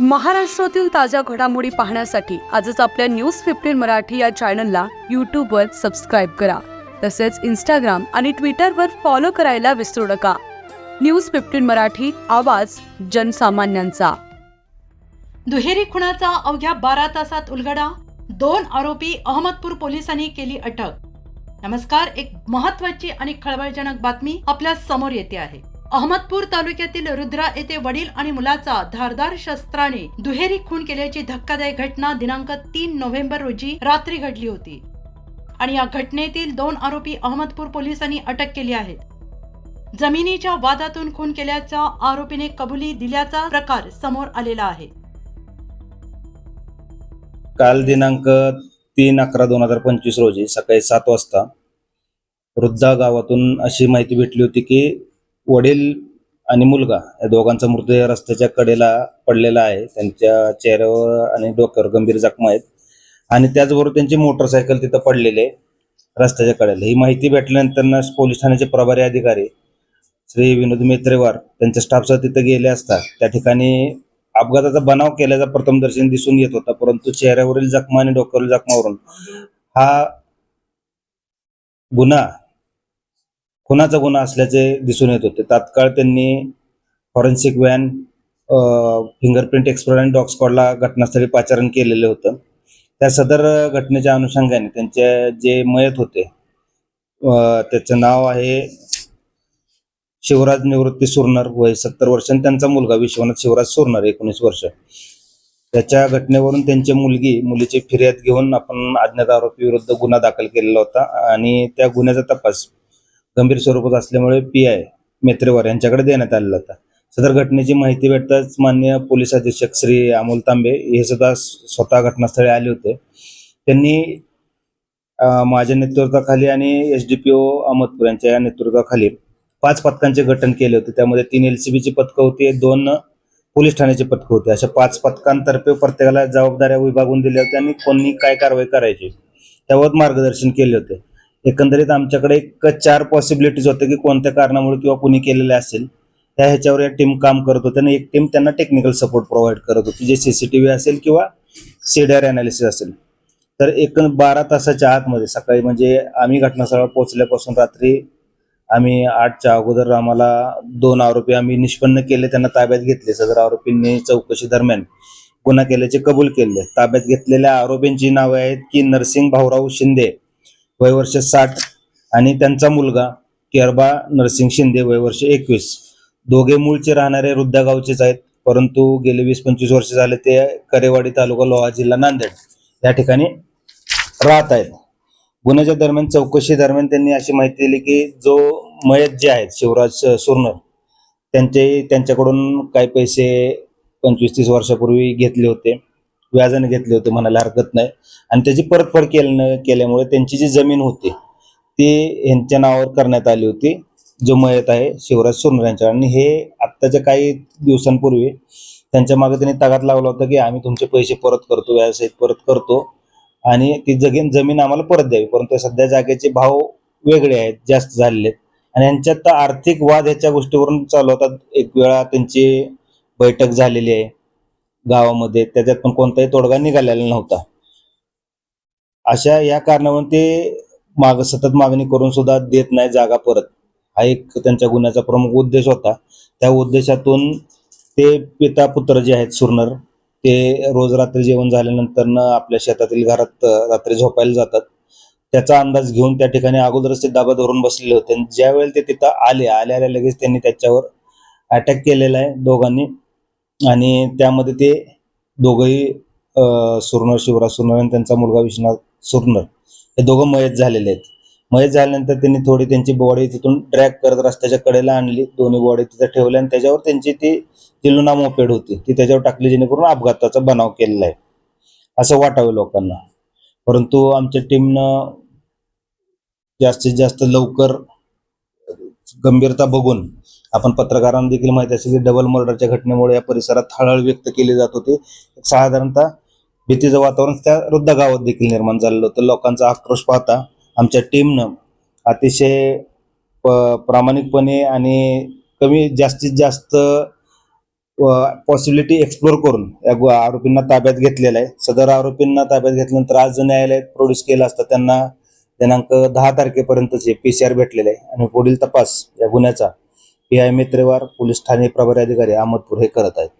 महाराष्ट्रातील ताज्या घडामोडी पाहण्यासाठी आजच आपल्या न्यूज फिफ्टीन मराठी या चॅनलला यूट्यूबवर सबस्क्राईब करा. तसेच इंस्टाग्राम आणि ट्विटरवर फॉलो करायला विसरू नका. न्यूज फिफ्टीन मराठी आवाज जनसामान्यांचा. दुहेरी खुणाचा अवघ्या बारा तासात उलगडा दोन आरोपी अहमदपूर पोलिसांनी केली अटक. नमस्कार एक महत्वाची आणि खळबळजनक बातमी आपल्यासमोर येते आहे. अहमदपूर तालुक्यातील रुद्रा येथे वडील आणि मुलाचा धारदार शस्त्राने दुहेरी खून केल्याची धक्कादायक घटना दिनांक तीन नोव्हेंबर रोजी रात्री घडली होती. आणि या घटनेतील दोन आरोपी अहमदपूर पोलिसांनी अटक केली आहे. जमिनीच्या वादातून खून केल्याचा आरोपीने कबुली दिल्याचा प्रकार समोर आलेला आहे. काल दिनांक तीन अकरा दोन हजार पंचवीस रोजी सकाळी सात वाजता वृद्धा गावातून अशी माहिती भेटली होती की वडील आणि मुलगा या दोघांचा मृतदेह रस्त्याच्या कडेला पडलेला आहे. त्यांच्या चेहऱ्यावर आणि डोक्यावर गंभीर जखमा आहेत. आणि त्याचबरोबर त्यांची मोटरसायकल तिथं पडलेले रस्त्याच्या कडेला. ही माहिती भेटल्यानंतर पोलीस ठाण्याचे प्रभारी अधिकारी श्री विनोद मेत्रेवार त्यांच्या स्टाफसह तिथं गेले असता त्या ठिकाणी अपघाताचा बनाव केल्याचा प्रथम दर्शन दिसून येत होता परंतु चेहऱ्यावरील जखमा आणि डोक्यावरील जखमावरून हा गुन्हा खुनाचा गुन्हा असल्याचे दिसून येत होते. तात्काळ त्यांनी फॉरेन्सिक व्हॅन फिंगरप्रिंट एक्सपर्ट आणि डॉग स्कॉडला घटनास्थळी पाचारण केलेलं होतं. त्या सदर घटनेच्या अनुषंगाने त्यांचे जे मयत होते त्याचं नाव आहे शिवराज निवृत्ती सुरनर वय सत्तर वर्ष आणि त्यांचा मुलगा विश्वनाथ शिवराज सुरनर एकोणीस वर्ष. त्याच्या घटनेवरून त्यांची मुलगी मुलीची फिर्याद घेऊन आपण अज्ञात आरोपी विरुद्ध गुन्हा दाखल केलेला होता आणि त्या गुन्ह्याचा तपास गंभीर स्वरूपात असल्यामुळे पी आय मेत्रेवार यांच्याकडे देण्यात आलेला होता. सदर घटनेची माहिती भेटताच मान्य पोलीस अधीक्षक श्री अमोल तांबे हे सुद्धा स्वतः घटनास्थळी आले होते. त्यांनी माझ्या नेतृत्वाखाली आणि S D P O Ahmedpur यांच्या या नेतृत्वाखाली पाच पथकांचे गठन केले होते. त्यामध्ये तीन एल सी बीची पथकं होती दोन पोलीस ठाण्याची पथकं होती. अशा पाच पथकांतर्फे प्रत्येकाला जबाबदाऱ्या विभागून दिल्या होत्या आणि कोणी काय कारवाई करायची त्यावर मार्गदर्शन केले होते. एकंदरीत आमच्याकडे एक चार पॉसिबिलिटीज होते की कोणत्या कारणामुळे किंवा कुणी केलेले असेल त्या ह्याच्यावर या टीम काम करत होते. आणि एक टीम त्यांना टेक्निकल सपोर्ट प्रोव्हाइड करत होती. जे सी सी टी व्ही असेल किंवा सीडीआर अनालिसिस असेल. तर एक बारा तासाच्या आतमध्ये सकाळी म्हणजे आम्ही घटनास्थळावर पोहोचल्यापासून रात्री आम्ही आठच्या अगोदर आम्हाला दोन आरोपी आम्ही निष्पन्न केले. त्यांना ताब्यात घेतले. सदर आरोपींनी चौकशी दरम्यान गुन्हा केल्याचे कबूल केले. ताब्यात घेतलेल्या आरोपींची नावे आहेत की नरसिंग भाऊराव शिंदे वय वर्ष साठ आणि त्यांचा मुलगा केरबा नरसिंग शिंदे वय वर्ष एकवीस. दोघे मूळचे राहणारे रुद्दा गावचेच आहेत परंतु गेले वीस पंचवीस वर्ष झाले ते करेवाडी तालुका लोहा जिल्हा नांदेड या ठिकाणी राहत आहेत. गुन्ह्याच्या दरम्यान चौकशी दरम्यान त्यांनी अशी माहिती दिली की जो मयत जे आहेत शिवराज सुरनर त्यांचे त्यांच्याकडून काही पैसे पंचवीस तीस वर्षापूर्वी घेतले होते. व्याजाने घेतले होते म्हणायला हरकत नाही. आणि त्याची परतफेड केल्यानं केल्यामुळे त्यांची जी जमीन होती ती यांच्या नावावर करण्यात आली होती. जो मयत आहे शिवराज सुरनर यांच्या. आणि हे आत्ताच्या काही दिवसांपूर्वी त्यांच्या मागे त्यांनी तगात लावला होता की आम्ही तुमचे पैसे परत करतो व्याजसहित परत करतो. आणि ती जगीन जमीन आम्हाला परत द्यावी. परंतु सध्या जागेचे भाव वेगळे आहेत जास्त झालेले आहेत. आणि यांच्यात तर आर्थिक वाद ह्याच्या गोष्टीवरून चालू होतात. एक वेळा त्यांची बैठक झालेली आहे. गावामध्ये त्याच्यात पण कोणताही तोडगा निघालेला नव्हता. अशा या कारणावरून ते माग सतत मागणी करून सुद्धा देत नाही जागा परत. हा एक त्यांच्या गुन्ह्याचा प्रमुख उद्देश होता. त्या उद्देशातून ते पिता पुत्र जे आहेत सुरनर ते रोज रात्री जेवण झाल्यानंतर आपल्या शेतातील घरात रात्री झोपायला जातात. त्याचा अंदाज घेऊन त्या ठिकाणी अगोदरच ते दाबा धरून बसलेले होते. ज्यावेळेला ते तिथं आले आल्या आल्या लगेच त्यांनी त्याच्यावर अटॅक केलेला आहे दोघांनी. आणि त्यामध्ये ते दोघंही सुरनर शिवराज सुरनर आणि त्यांचा मुलगा विश्वनाथ सुरनर हे दोघं मयत झालेले आहेत. मयत झाल्यानंतर त्यांनी थोडी त्यांची बॉडी तिथून ड्रॅग करत रस्त्याच्या कडेला आणली. दोन्ही बॉडी तिथं ठेवल्या आणि त्याच्यावर त्यांची ती ती लुना मोपेड होती. ती त्याच्यावर टाकली जेणेकरून अपघाताचा बनाव केलेला आहे. असं वाटावं लोकांना. परंतु आमच्या टीमनं जास्तीत जास्त लवकर गंभीरता बघून आपण पत्रकारांना देखील माहिती असेल की डबल मर्डरच्या घटनेमुळे या परिसरात हळहळ व्यक्त केली जात होती. साधारणतः भीतीचं वातावरण त्या वृद्ध गावात देखील निर्माण झालेलं होतं. लोकांचा आक्रोश पाहता आमच्या टीमनं अतिशय प प्रामाणिकपणे आणि कमी जास्तीत जास्त पॉसिबिलिटी एक्सप्लोर करून या आरोपींना ताब्यात घेतलेला आहे. सदर आरोपींना ताब्यात घेतल्यानंतर आज न्यायालयात प्रोड्यूस केला असता त्यांना दिनांक दहा तारखेपर्यंतचे पी सी आर भेटलेले आहे. आणि पुढील तपास या गुन्ह्याचा पी आय मित्रेवार पोलीस ठाणे प्रभारी अधिकारी अहमदपूर हे करत आहेत.